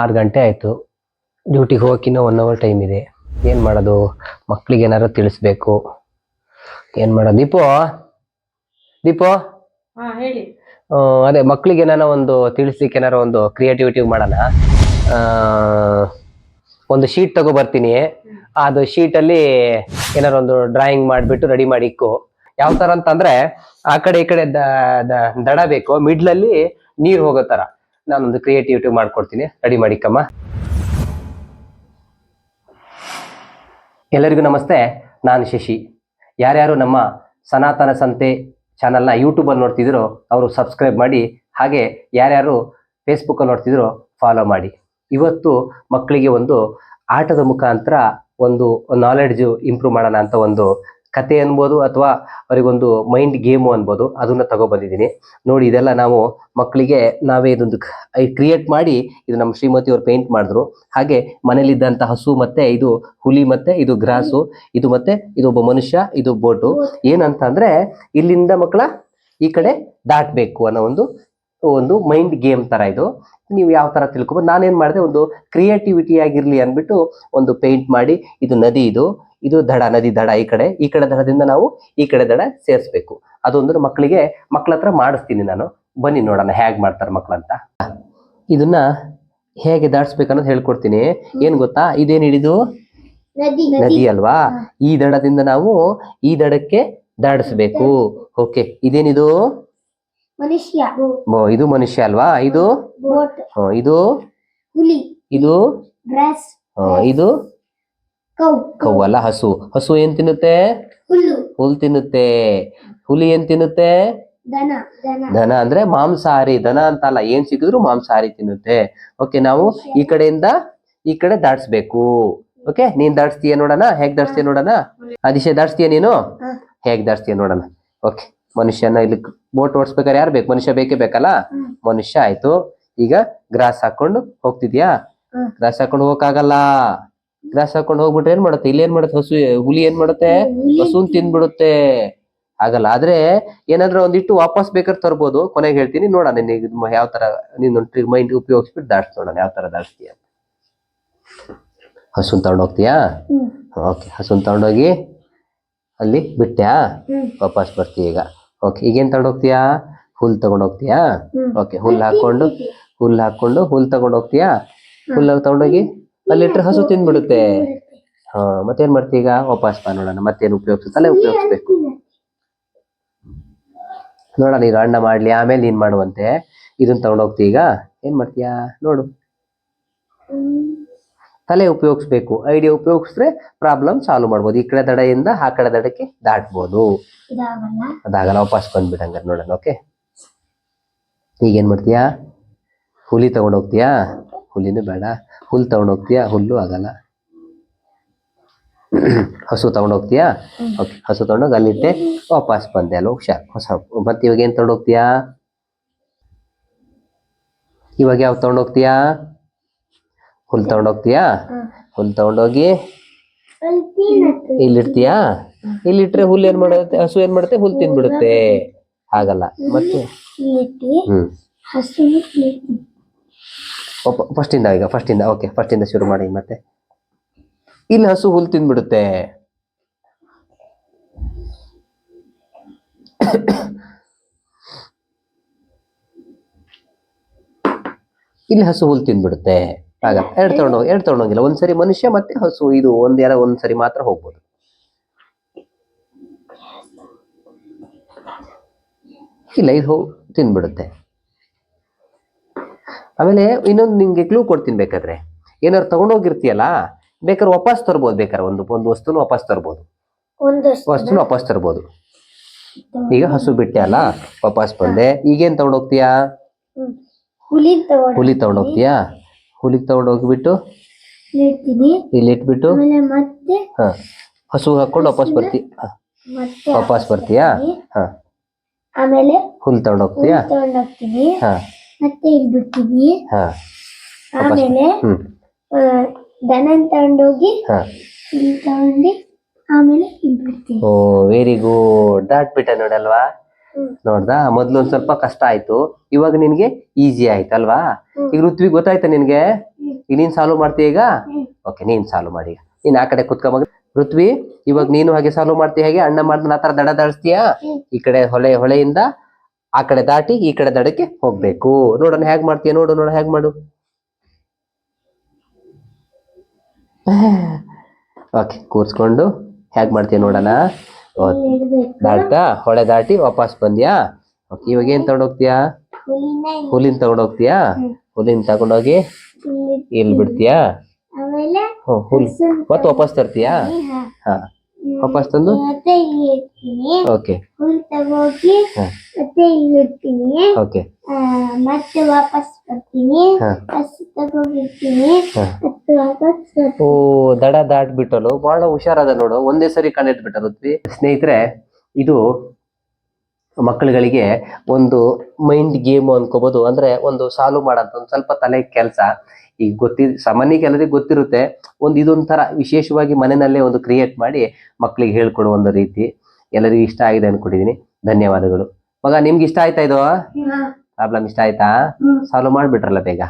ಆರು ಗಂಟೆ ಆಯಿತು. ಡ್ಯೂಟಿಗೆ ಹೋಗಕ್ಕೆ ಇನ್ನೂ ಒನ್ ಅವರ್ ಟೈಮ್ ಇದೆ. ಏನು ಮಾಡೋದು? ಮಕ್ಕಳಿಗೆ ಏನಾರು ತಿಳಿಸ್ಬೇಕು. ಏನು ಮಾಡೋದು? ದೀಪೋ? ದೀಪೋ? ಹೇಳಿ. ಅದೇ ಮಕ್ಳಿಗೆ ಏನಾರ ಒಂದು ತಿಳಿಸ್ಲಿಕ್ಕೆ ಏನಾರ ಒಂದು ಕ್ರಿಯೇಟಿವಿಟಿ ಮಾಡೋಣ. ಒಂದು ಶೀಟ್ ತಗೋ ಬರ್ತೀನಿ. ಅದು ಶೀಟಲ್ಲಿ ಏನಾರ ಒಂದು ಡ್ರಾಯಿಂಗ್ ಮಾಡಿಬಿಟ್ಟು ರೆಡಿ ಮಾಡಿ ಇಕ್ಕು. ಯಾವ ಥರ ಅಂತಂದ್ರೆ ಆ ಕಡೆ ಈ ಕಡೆ ದಡ ಬೇಕು. ಮಿಡ್ಲಲ್ಲಿ ನೀರು ಹೋಗೋ ಥರ ನಾನೊಂದು ಕ್ರಿಯೇಟಿವಿಟಿ ಮಾಡ್ಕೊಡ್ತೀನಿ. ರೆಡಿ ಮಾಡಿಕ್ಕಮ್ಮ ಎಲ್ಲರಿಗೂ ನಮಸ್ತೆ. ನಾನು ಶಶಿ. ಯಾರ್ಯಾರು ನಮ್ಮ ಸನಾತನ ಸಂತೆ ಚಾನಲ್ನ ಯೂಟ್ಯೂಬಲ್ಲಿ ನೋಡ್ತಿದ್ರು ಅವರು ಸಬ್ಸ್ಕ್ರೈಬ್ ಮಾಡಿ. ಹಾಗೆ ಯಾರ್ಯಾರು ಫೇಸ್ಬುಕ್ಕಲ್ಲಿ ನೋಡ್ತಿದ್ರು ಫಾಲೋ ಮಾಡಿ. ಇವತ್ತು ಮಕ್ಕಳಿಗೆ ಒಂದು ಆಟದ ಮುಖಾಂತರ ಒಂದು ನಾಲೆಡ್ಜು ಇಂಪ್ರೂವ್ ಮಾಡೋಣ ಅಂತ ಒಂದು ಕತೆ ಅನ್ಬೋದು ಅಥವಾ ಅವರಿಗೊಂದು ಮೈಂಡ್ ಗೇಮು ಅನ್ಬೋದು ಅದನ್ನ ತಗೊಬಂದಿದ್ದೀನಿ. ನೋಡಿ, ಇದೆಲ್ಲ ನಾವು ಮಕ್ಕಳಿಗೆ ನಾವೇ ಇದೊಂದು ಕ್ರಿಯೇಟ್ ಮಾಡಿ ಇದು ನಮ್ಮ ಶ್ರೀಮತಿ ಅವರು ಪೇಂಟ್ ಮಾಡಿದ್ರು. ಹಾಗೆ ಮನೇಲಿದ್ದಂಥ ಹಸು ಮತ್ತೆ, ಇದು ಹುಲಿ ಮತ್ತೆ, ಇದು ಗ್ರಾಸು, ಇದು ಮತ್ತೆ, ಇದು ಒಬ್ಬ ಮನುಷ್ಯ, ಇದು ಬೋಟು ಏನಂತ ಅಂದ್ರೆ ಇಲ್ಲಿಂದ ಮಕ್ಕಳ ಈ ಕಡೆ ದಾಟಬೇಕು ಅನ್ನೋ ಒಂದು ಒಂದು ಮೈಂಡ್ ಗೇಮ್ ತರ ಇದು. ನೀವು ಯಾವ ತರ ತಿಳ್ಕೊಬೋದು? ನಾನೇನ್ ಮಾಡಿದೆ? ಒಂದು ಕ್ರಿಯೇಟಿವಿಟಿ ಆಗಿರ್ಲಿ ಅಂದ್ಬಿಟ್ಟು ಒಂದು ಪೇಂಟ್ ಮಾಡಿ ಇದು ನದಿ ಇದು. ಇದು ದಡ ನದಿ ದಡ ಈ ಕಡೆ. ಈ ಕಡೆ ದಡದಿಂದ ನಾವು ಈ ಕಡೆ ದಡ ಸೇರಿಸ್ಬೇಕು. ಅದೊಂದು ಮಕ್ಕಳಿಗೆ ಮಕ್ಳ ಹತ್ರ ಮಾಡಿಸ್ತೀನಿ ನಾನು. ಬನ್ನಿ ನೋಡೋಣ ಹೇಗ್ ಮಾಡ್ತಾರೆ ಮಕ್ಕಳಂತ ಇದನ್ನ ಹೇಗೆ ದಾಡಿಸ್ಬೇಕು ಅನ್ನೋದು ಹೇಳ್ಕೊಡ್ತೀನಿ. ಏನ್ ಗೊತ್ತಾ? ಇದೇನ್ ಹಿಡಿದು? ನದಿ ಅಲ್ವಾ? ಈ ದಡದಿಂದ ನಾವು ಈ ದಡಕ್ಕೆ ದಾಡಿಸ್ಬೇಕು ಓಕೆ ಇದೇನಿದು? ಮನುಷ್ಯ. ಇದು ಮನುಷ್ಯ ಅಲ್ವಾ? ಇದು? ಇದು? ಹುಲಿ. ಇದು? ಇದು? ಕೌ. ಅಲ್ಲ ಹಸು. ಹಸು ಏನ್ ತಿನ್ನುತ್ತೆ? ಹುಲ್ಲು. ಹುಲ್ ತಿನ್ನುತ್ತೆ. ಹುಲಿ ಏನ್ ತಿನ್ನುತ್ತೆ? ದನ ಅಂದ್ರೆ ಮಾಂಸಾಹಾರಿ. ದನ ಅಂತ ಅಲ್ಲ ಏನ್ ಸಿಕ್ಕಿದ್ರು ಮಾಂಸಾಹಾರಿ ತಿನ್ನುತ್ತೆ. ಓಕೆ ನಾವು ಈ ಕಡೆಯಿಂದ ಈ ಕಡೆ ದಾಟ್ಸ್ಬೇಕು. ಓಕೆ ನೀನ್ ದಾಟ್ಸ್ತೀಯ ನೋಡೋಣ? ಹೇಗ್ ದಾಟ್ಸ್ತೀಯ ನೋಡೋಣ? ಅದಿಶೆ ದಾಟ್ಸ್ತೀಯ ನೀನು. ಹೇಗ್ ದಾಟ್ಸ್ತೀಯ ನೋಡೋಣ? ಓಕೆ. ಮನುಷ್ಯನ ಇಲ್ಲಿ ಬೋಟ್ ಓಡಿಸ್ಬೇಕಾದ್ರೆ ಯಾರು ಬೇಕು? ಮನುಷ್ಯ ಬೇಕೇ ಬೇಕಲ್ಲ? ಮನುಷ್ಯ. ಆಯ್ತು. ಈಗ ಗ್ರಾಸ್ ಹಾಕೊಂಡು ಹೋಗ್ತಿದ್ಯಾ. ಗ್ರಾಸ್ ಹಾಕೊಂಡು ಹೋಗಕ್ಕಾಗಲ್ಲ. ಗ್ರಾಸ್ ಹಾಕೊಂಡು ಹೋಗ್ಬಿಟ್ರೆ ಏನ್ ಮಾಡುತ್ತೆ? ಇಲ್ಲಿ ಏನ್ ಮಾಡುತ್ತೆ? ಹಸು ಹುಲಿ ಏನ್ ಮಾಡುತ್ತೆ? ಹಸುನ್ ತಿಂದ್ಬಿಡುತ್ತೆ ಆಗಲ್ಲ. ಆದ್ರೆ ಏನಾದ್ರೂ ಒಂದಿಟ್ಟು ವಾಪಸ್ ಬೇಕಾದ್ರೆ ತರ್ಬೋದು. ಕೊನೆಗೆ ಹೇಳ್ತೀನಿ. ನೋಡೋಣ ನಿನಗೆ ಯಾವ ತರ ನೀನು ಮೈಂಡ್ ಉಪಯೋಗಿಸ್ಬಿಟ್ಟು ದಾಟ್ಸ್ ನೋಡೋಣ. ಯಾವ ತರ ದಾಟ್ಸ್ತೀಯ ಹಸುನ್ ತಗೊಂಡು ಹೋಗ್ತೀಯಾ. ಓಕೆ. ಹಸುನ್ ತಗೊಂಡೋಗಿ ಅಲ್ಲಿ ಬಿಟ್ಟ್ಯಾ. ವಾಪಸ್ ಬರ್ತೀಯ ಈಗ. ಓಕೆ ಈಗೇನ್ ತಗೊಂಡ್ ಹೋಗ್ತೀಯಾ? ಹುಲ್ ತಗೊಂಡ್ ಹೋಗ್ತೀಯಾ? ಓಕೆ ಹುಲ್ ಹಾಕೊಂಡು ಹುಲ್ ಹಾಕೊಂಡು ಹುಲ್ ತಗೊಂಡ್ ಹೋಗ್ತೀಯಾ? ಹುಲ್ ತಗೊಂಡೋಗಿ ಅಲ್ಲಿಟ್ರೆ ಹಸು ತಿಂದ್ಬಿಡುತ್ತೆ ಹಾ ಮತ್ತೇನ್ ಮಾಡ್ತೀಯ ಈಗ? ವಾಪಸ್ ಬಾ ನೋಡೋಣ ಮತ್ತೇನು ಉಪಯೋಗಿಸುತ್ತಲ್ಲ ಉಪಯೋಗಿಸ್ಬೇಕು. ನೋಡೋಣ ಈಗ ಅಣ್ಣ ಮಾಡ್ಲಿ ಆಮೇಲೆ ನೀನ್ ಮಾಡುವಂತೆ. ಇದನ್ನ ತಗೊಂಡೋಗ್ತಿ ಈಗ. ಏನ್ ಮಾಡ್ತೀಯಾ? ನೋಡು. ತಲೆ ಉಪಯೋಗಿಸ್ಬೇಕು ಐಡಿಯಾ ಉಪಯೋಗಿಸಿದ್ರೆ ಪ್ರಾಬ್ಲಮ್ ಸಾಲ್ವ್ ಮಾಡ್ಬೋದು. ಈ ಕಡೆ ದಡೆಯಿಂದ ಆ ಕಡೆ ದಡಕ್ಕೆ ದಾಟ್ಬೋದು ಅದಾಗಲ್ಲ ವಾಪಸ್ ಬಂದ್ಬಿಟ್ಟು ಹಂಗಾರೆ ನೋಡೋಣ ಓಕೆ ಈಗೇನ್ ಮಾಡ್ತೀಯಾ? ಹುಲಿ ತಗೊಂಡೋಗ್ತೀಯಾ ಹುಲಿನೂ ಬೇಡ. ಹುಲ್ ತಗೊಂಡೋಗ್ತೀಯಾ ಹುಲ್ಲು ಆಗಲ್ಲ. ಹಸು ತಗೊಂಡೋಗ್ತೀಯಾ. ಓಕೆ ಹಸು ತಗೊಂಡೋಗಿ ಅಲ್ಲಿದ್ದೆ ವಾಪಸ್ ಬಂದೆ ಅಲ್ಲ ಹುಷಾರ್ ಹೊಸ ಮತ್ತೆ ಇವಾಗ ಏನ್ ತಗೊಂಡೋಗ್ತೀಯಾ ಇವಾಗ ಯಾವ ತಗೊಂಡೋಗ್ತೀಯಾ ಹುಲ್ ತಗೊಂಡೋಗ್ತೀಯಾ. ಹುಲ್ ತಗೊಂಡೋಗಿ. ಇಲ್ಲಿಡ್ತೀಯಾ? ಇಲ್ಲಿಟ್ರೆ ಹುಲ್ ಏನ್ ಮಾಡುತ್ತೆ? ಹಸು ಏನ್ ಮಾಡುತ್ತೆ? ಹುಲ್ ತಿಂದ್ಬಿಡುತ್ತೆ ಹಾಗಲ್ಲ. ಮತ್ತೆ? ಹ್ಮ್. ಫಸ್ಟ್ ಇಂದ ಈಗ ಫಸ್ಟ್ ಇಂದ ಓಕೆ ಫಸ್ಟ್ ಇಂದ ಶುರು ಮಾಡಿ ಮತ್ತೆ? ಇಲ್ಲಿ ಹಸು ಹುಲ್ ತಿಂದ್ಬಿಡುತ್ತೆ ಇಲ್ಲಿ ಹಸು ಹುಲ್ ತಿಂದ್ಬಿಡುತ್ತೆ ಆಗ ಎರಡು ತಗೊಂಡು ಎರಡು ತಗೊಂಡೋಗಿಲ್ಲ ಒಂದ್ಸರಿ ಮನುಷ್ಯ ಮತ್ತೆ ಹಸು ಇದು ಒಂದ್ ಯಾರ ಒಂದ್ಸರಿ ಮಾತ್ರ ಹೋಗ್ಬೋದು. ಇಲ್ಲ ಇದು ಹೋಗಿ ತಿನ್ಬಿಡುತ್ತೆ. ಆಮೇಲೆ ಇನ್ನೊಂದು ನಿಮ್ಗೆ ಕ್ಲೂ ಕೊಡ್ತೀನಿ ಬೇಕಾದ್ರೆ. ಏನಾರು ತಗೊಂಡೋಗಿರ್ತೀಯಲ್ಲ ಬೇಕಾದ್ರೆ ವಾಪಸ್ ತರ್ಬೋದು ಬೇಕಾದ್ರೆ ಒಂದು ಒಂದು ವಸ್ತುನ ವಾಪಸ್ ತರ್ಬೋದು. ವಸ್ತುನ? ವಾಪಸ್ ತರ್ಬೋದು. ಈಗ ಹಸು ಬಿಟ್ಟೆ ಅಲ್ಲ ವಾಪಸ್ ಬಂದೆ. ಈಗೇನ್ ತಗೊಂಡೋಗ್ತೀಯಾ. ಹುಲಿ ತಗೊಂಡು ಹುಲಿ ತಗೊಂಡು ಹೋಗ್ಬಿಟ್ಟು? ಇಡ್ತೀನಿ ಇಲ್ಲಿ ಇಟ್ಬಿಟ್ಟು? ಆಮೇಲೆ ಮತ್ತೆ ಹಾ. ಹಸು ಹಾಕೊಂಡು ವಾಪಸ್ ಬರ್ತಿ ಮತ್ತೆ ವಾಪಸ್ ಬರ್ತೀಯಾ? ಹಾ. ಆಮೇಲೆ ಹುಲ್ ತಗೊಂಡೋಗ್ತೀಯಾ ಹುಲ್ ತಗೊಂಡೋಗ್ತೀನಿ ಹಾ. ಮತ್ತೆ ಇಲ್ಲಿ ಬಿಡ್ತೀನಿ ಹಾ ಆಮೇಲೆ ಹ್ಮ್. ಆ, ದನನ್ ತಗೊಂಡೋಗಿ ಹಾ. ಇಲ್ಲಿ ತಗೊಂಡು ಆಮೇಲೆ ಇಲ್ಲಿ ಬಿಡ್ತೀನಿ ಓ ವೆರಿ ಗುಡ್ ದಾಟ್ಬಿಟ್ಟೆ ನೋಡಲ್ವಾ. ನೋಡ್ದಾ? ಮೊದ್ಲು ಒಂದ್ ಸ್ವಲ್ಪ ಕಷ್ಟ ಆಯ್ತು. ಇವಾಗ ನಿನ್ಗೆ ಈಸಿ ಆಯ್ತಲ್ವಾ. ಈಗ ಋತ್ವಿ ಗೊತ್ತಾಯ್ತಾ ನಿನ್ಗೆ. ಈಗ ನೀನ್ ಸಾಲ್ವ್ ಮಾಡ್ತೀಯ ಈಗ? ಓಕೆ ನೀನ್ ಸಾಲ್ವ್ ಮಾಡಿ ನೀನ್ ಆ ಕಡೆ ಕುತ್ಕೊಂಬ ಋತ್ವಿ ಇವಾಗ ನೀನು ಹಾಗೆ ಸಾಲ್ವ್ ಮಾಡ್ತೀಯ ಹೇಗೆ? ಅಣ್ಣ ಮಾಡ್ದ ಆತರ ತರ ದಡ ದಾಡಿಸ್ತೀಯಾ? ಈ ಕಡೆ ಹೊಳೆ ಹೊಳೆಯಿಂದ ಆ ಕಡೆ ದಾಟಿ ಈ ಕಡೆ ದಡಕ್ಕೆ ಹೋಗ್ಬೇಕು. ನೋಡೋಣ ಹೇಗ್ ಮಾಡ್ತೀಯ? ನೋಡು ನೋಡು ಹೇಗ್ ಮಾಡು. ಓಕೆ ಕೂರ್ಸ್ಕೊಂಡು. ಹೇಗ್ ಮಾಡ್ತೀಯ ನೋಡೋಣ? ದಾಟ್ತಾ? ಹೊಳೆ ದಾಟಿ ವಾಪಸ್ ಬಂದ್ಯಾ? ಓಕೆ ಇವಾಗ ಏನ್ ತಗೊಂಡೋಗ್ತೀಯಾ ಹುಲಿನ ತಗೊಂಡೋಗ್ತೀಯಾ. ಹುಲಿನ ತಗೊಂಡೋಗಿ ಇಲ್ಲಿ ಬಿಡ್ತೀಯಾ? ಹುಲ್. ಮತ್ ಮತ್ತೆ ವಾಪಸ್ ತರ್ತೀಯಾ? ಹಾ. ವಾಪಸ್ ತಂದು? ಓಕೆ. ಹುಲ್ ತಗೋಗಿ ಹಾ. ಮತ್ತೆ ಇಲ್ಲಿ ಓಕೆ ಮತ್ತೆ ವಾಪಸ್ ಬರ್ತೀನಿ. ಬಸ್ ತಗೋಬಿಡ್ತೀನಿ. ಓ ದಡ ದಾಟ್ಬಿಟ್ಟಲು ಬಹಳ ಹುಷಾರಾದ ನೋಡು. ಒಂದೇ ಸರಿ ಕಂಡಿಟ್ಬಿಟ್ಟರು ಸ್ನೇಹಿತರೆ ಇದು ಮಕ್ಕಳುಗಳಿಗೆ ಒಂದು ಮೈಂಡ್ ಗೇಮ್ ಅನ್ಕೋಬಹುದು ಅಂದ್ರೆ ಒಂದು ಸಾಲ್ವ್ ಮಾಡೋದು ಒಂದು ಸ್ವಲ್ಪ ತಲೆ ಕೆಲಸ. ಈಗ ಗೊತ್ತಿ ಸಾಮಾನ್ಯಕ್ಕೆ ಎಲ್ಲರಿಗೂ ಗೊತ್ತಿರುತ್ತೆ. ಒಂದು ಇದೊಂಥರ ವಿಶೇಷವಾಗಿ ಮನೆಯಲ್ಲೇ ಒಂದು ಕ್ರಿಯೇಟ್ ಮಾಡಿ ಮಕ್ಕಳಿಗೆ ಹೇಳ್ಕೊಡುವ ಒಂದು ರೀತಿ. ಎಲ್ಲರಿಗೂ ಇಷ್ಟ ಆಗಿದೆ ಅನ್ಕೊಂಡಿದ್ದೀನಿ. ಧನ್ಯವಾದಗಳು. ಮಗ ನಿಮ್ಗೆ ಇಷ್ಟ ಆಯ್ತಾ ಇದು. ಪ್ರಾಬ್ಲಮ್ ಇಷ್ಟ ಆಯ್ತಾ? ಸಾಲ್ವ್ ಮಾಡ್ಬಿಟ್ರಲ್ಲ ಬೇಗ?